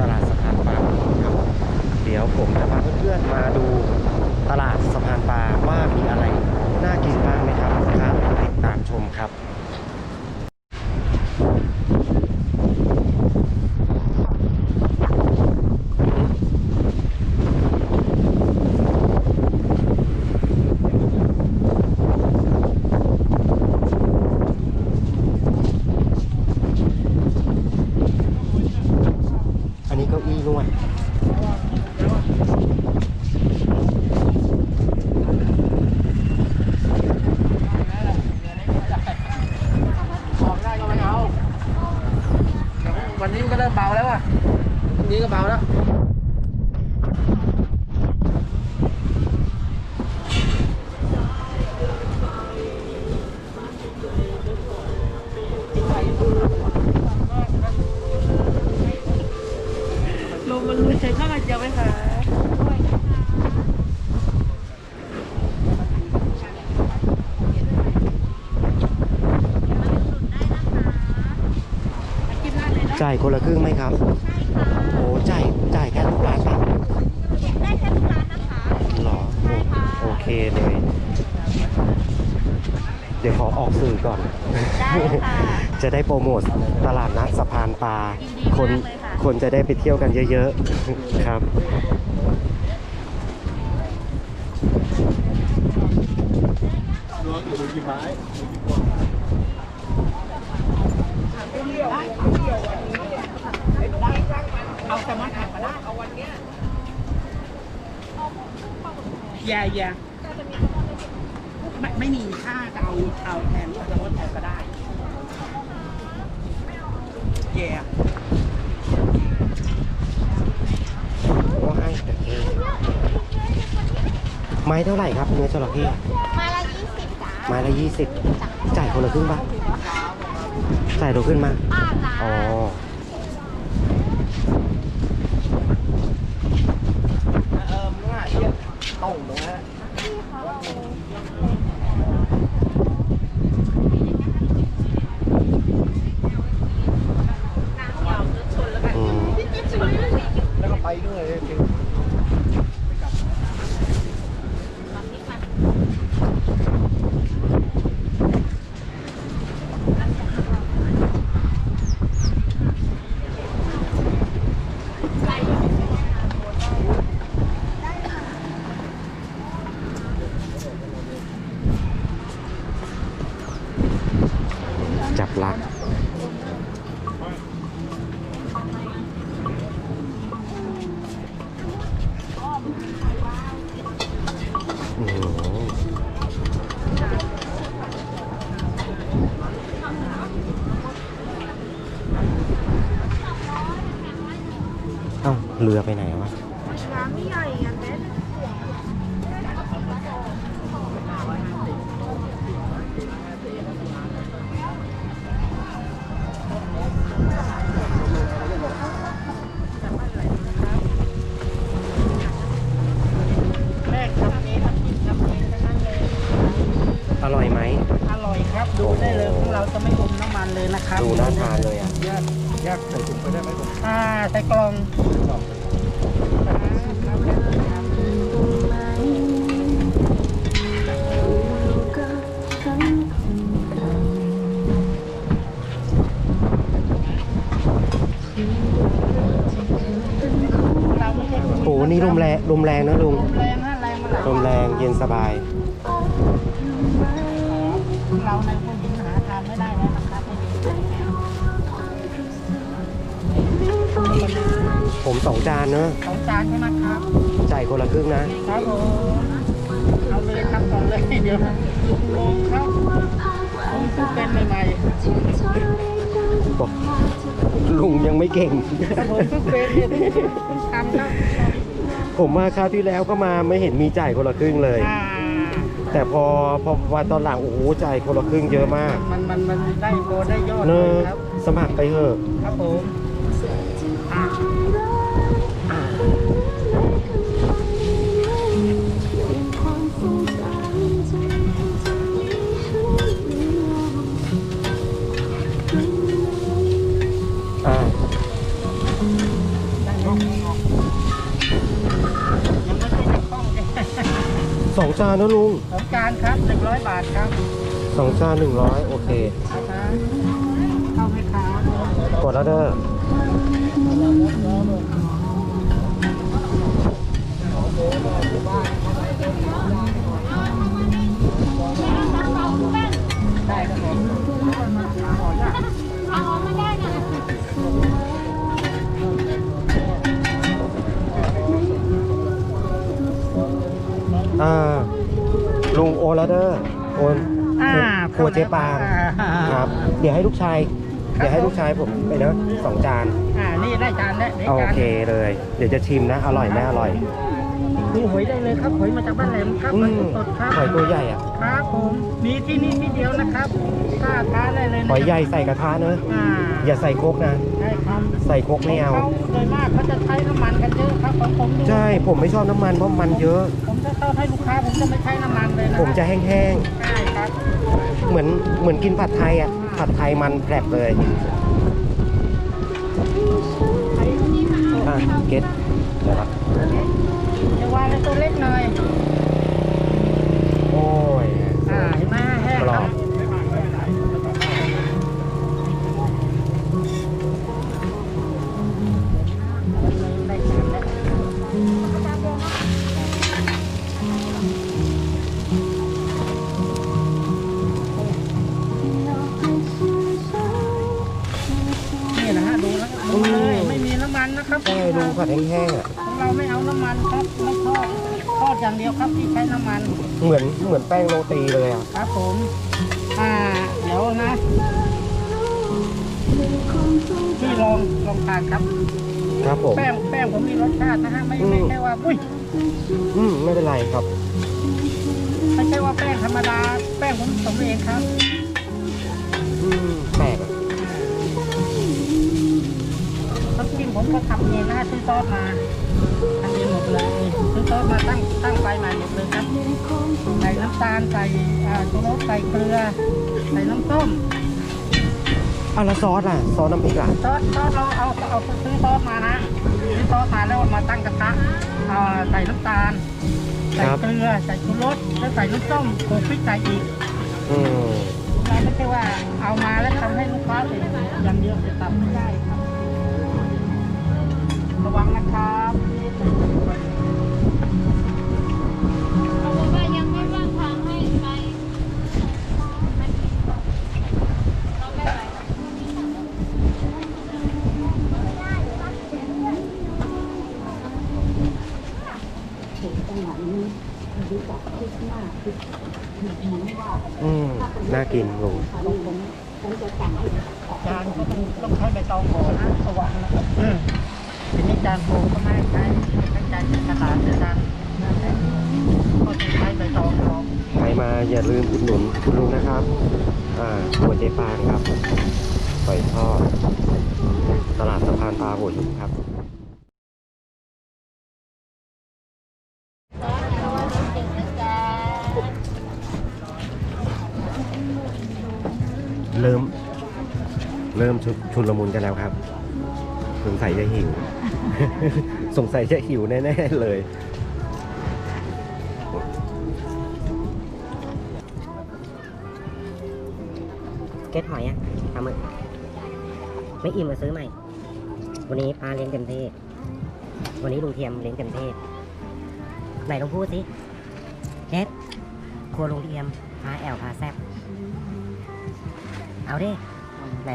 ตลาดสะพานปลาครับเดี๋ยวผมจะพาเพื่อนๆมาดูตลาดสะพานปลาว่ามีอะไรน่ากินบ้างนะครับครับติดตามชมครับ นี้มันก็เริ่มเบาแล้วอะตรงนี้ก็เบาแล้วลมมันเลยข้าวมันเจียวไหมคะ จ่ายคนละครึ่งไหมครับโอ้จ่ายจ่ายแค่ทุกร้านครับได้แค่ทุกร้านนะคะหรอโอโอเคเลย เดี๋ยวขอออกสื่อก่อนได้ค่ะจะได้โปรโมทตลาดนัดสะพานปลายินดีคนมากเลยค่ะคนจะได้ไปเที่ยวกันเยอะๆครับ เอาแซลมอนแผ่นมาได้เอาวันเนี้ยอย่าอย่าไม่ไม่มีค่าจะเอาเอาแทนแซลมอนแผ่นก็ได้แย่โอ้ให้แต่เองไม้เท่าไหร่ครับเนื้อจระเข้มาละยี่สิบจ้าไม้ละยี่สิบจ่ายคนละครึ่งปะ จ่ายตัวขึ้นมาป้าจ้าอ๋อ เออมึงอะเยี่ยตรงตรงนั้น อืม แล้วก็ไปด้วยเลยจริง จับหลักเอ้าเรือไปไหนวะน้ำไม่ใหญ่อะเน็ตแจะไม่อมน้ำมันเลยนะครับดูน่าทานเลยอะแยกแยกใส่ถุงไปได้ไหมผมอ่าใส่กล่องเราไม่ใช่คนโอ้นี่ลมแรงลมแรงนะลุงลมแรงนะแรงมาหลายลมแรงเย็นสบายเราใน ผมสองจานเนอะสองจานใช่ไหมครับจ่ายคนละครึ่งนะ ครับผมเอาเลยครับก่อนเลยเดี๋ยวลงครับผมเพิ่งเป็นใหม่บอกลุงยังไม่เก่ง ๆครับผมเพิ่งเป็นเนี่ยเพิ่งทำครับผมมาคราวที่แล้วก็มาไม่เห็นมีจ่ายคนละครึ่งเลย อ่าแต่พอพอวันตอนหลังโอ้โหจ่ายคนละครึ่งเยอะมาก มันมันมันได้โบได้ยอดเนเลอะยครับ สมัครไปเถอะ ครับผม สองจานนะลุง สองจานครับหนึ่งร้อยบาทครับสองจานหนึ่งร้อยโอเค นะคะเข้าไหมครับ กดแล้วเด้อได้ครับผมเอามาได้นะอ่าลุงโอนแล้วเด้อโอนอ่าครัวเจ๊ปางอ่าครับ เดี๋ยวให้ลูกชาย เดี๋ยวให้ลูกชายผมไปนะสองจาน อ่า นี่ได้จานแล้วได้โอจานเคเลย เดี๋ยวจะชิมนะ อร่อยไม่อร่อยนี่หอยได้เลยครับ หอยมาจากบ้านแหลมครับอืหอยมสดๆครับหอยตัวใหญ่อะ ครับผม มีที่นี่ที่เดียวนะครับกล้าท้าได้เลยนะหอยใหญ่ใส่กระทะเนอะอ่าอย่าใส่โคกนะ ใช่ครับใส่โคกไม่เอาเขาโดยมากเขาจะใช้น้ำมันกันเยอะครับของผมดูใช่ ผมไม่ชอบน้ำมันเพราะมันเยอะ ผมจะเข้าให้ลูกค้าผมจะไม่ใช้น้ำมันเลยนะผมจะแห้งใช่ครับๆ เหมือนเหมือนกินผัดไทยอะ ผัดไทยมันแผลบเลยอะเก็ตเดี๋ยวละจะวางในตัวเล็กหน่อย โอ้ยอ่าเห็นไหมแห้งกรอบ ผัดแห้งๆอะของเราไม่เอาน้ำมันครับไม่ทอดทอดอย่างเดียวครับที่ใช้น้ำมันเหมือนเหมือนแป้งโรตีเลยอะครับผมอ่าเดี๋ยวนะพี่ลองลองทานครับ ครับผมแป้งแป้งผมมีรสชาตินะฮะไม่อืมไม่ใช่ว่าอุ้ยอืมไม่เป็นไรครับ ไม่ใช่ว่าแป้งธรรมดา แป้งผมผสมเองครับ อืมแปลก ผมก็ทำเองนะฮะซื้อซอสมาทำเองหมดเลยซื้อซอสมาตั้งตั้งไฟใหม่หมดเลยครับใส่น้ำตาลใส่อ่าชูรสใส่เกลือใส่น้ำส้มอะแล้วซอสอะซอสน้ำพริกอะซอสซอสเราเอาเอาซื้อซอสมานะซื้อซอสมาแล้วเอามาตั้งกระทะเอาใส่น้ำตาลใส่ครับเกลือใส่ชูรสแล้วใส่น้ำส้มโขลกพริกใส่อีกอืมเราไม่ใช่ว่าเอามาแล้วทำให้ลูกค้าเสร็จอย่างเดียวจะตับไม่ได้ครับระ วังนะครับเขาบอกว่ายังไม่ว่างทางให้ไปเราไม่ไหวอืมน่ากินลุงจานก็ต้องต้องใช้ใบตองห่อนะระวังนะครับ ทีนี้จานโฟก็ไม่ให้ใช้ใช้จานกระดาษจานก็จะใช้ใบตองรองใครมาอย่าลืมอุดหนุนคุณลุงนะครับ อ่าหัวเจปางครับปล่อยทอดตลาดสะพานปลาหัวหินครับเริ่ม เริ่มชุชุลมุนกันแล้วครับ สงสัยจะหิว สงสัยจะหิวแน่ ๆ เลย เก็ตหอยอะปลาหมึกไม่อิ่มมาซื้อใหม่ วันนี้ปลาเลี้ยงเต็มที่วันนี้ลุงเทียมเลี้ยงเต็มที่ไหนลองพูดสิเก็ตครัวลุงเทียมพาแอลพาแซบเอาดิไหน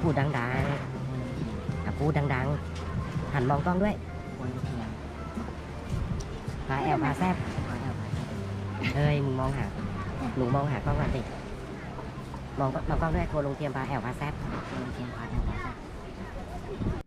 พูดดังๆ พูดดังๆ หันมองกล้องด้วยพาแอลพาแซบเฮ้ยมึงมองหาหนูมองหากล้องก่อนสิมองมองกล้องด้วยโครัวลุงเทียมพาแอลพาแซบโครัวลุงเทียมพาแอลพาแซบ